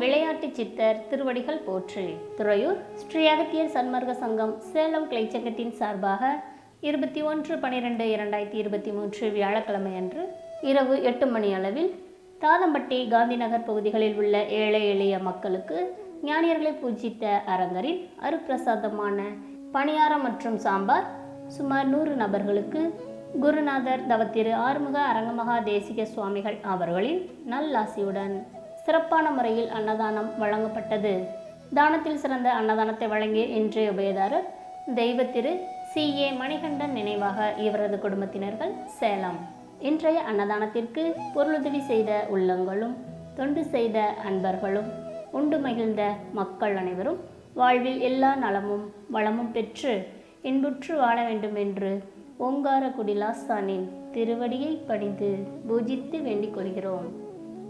விளையாட்டு சித்தர் திருவடிகள் போற்றி. துறையூர் ஸ்ரீ அகத்தியர் சன்மார்க்க சங்கம் சேலம் கிளைச்சங்கத்தின் சார்பாக இருபத்தி ஒன்று பனிரெண்டு இரண்டாயிரத்தி இருபத்தி மூன்று வியாழக்கிழமை அன்று இரவு எட்டு மணி அளவில் தாதம்பட்டி காந்திநகர் பகுதிகளில் உள்ள ஏழை எளிய மக்களுக்கு ஞானியர்களை பூஜித்த அரங்கரின் அருப்பிரசாதமான பணியாரம் மற்றும் சாம்பார் சுமார் நூறு நபர்களுக்கு குருநாதர் தவத்திரு ஆறுமுக அரங்கமகா தேசிக சுவாமிகள் அவர்களின் நல்லாசியுடன் சிறப்பான முறையில் அன்னதானம் வழங்கப்பட்டது. தானத்தில் சிறந்த அன்னதானத்தை வழங்கிய இன்றைய உபயதாரர் தெய்வ திரு சி. ஏ. மணிகண்டன் நினைவாக இவரது குடும்பத்தினர்கள் சேலம். இன்றைய அன்னதானத்திற்கு பொருளுதவி செய்த உள்ளங்களும் தொண்டு செய்த அன்பர்களும் உண்டு மகிழ்ந்த மக்கள் அனைவரும் வாழ்வில் எல்லா நலமும் வளமும் பெற்று இன்புற்று வாழ வேண்டும் என்று ஓங்கார குடிலாசானின் திருவடியை பணிந்து பூஜித்து வேண்டிக் கொள்கிறோம்.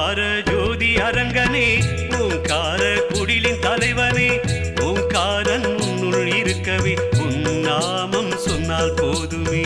ஓங்கார ஜோதி அரங்கனே ஓங்கார குடிலின் தலைவனே ஓங்காரன் உன்னுள் இருக்கவே உன் நாமம் சொன்னால் போதுமே.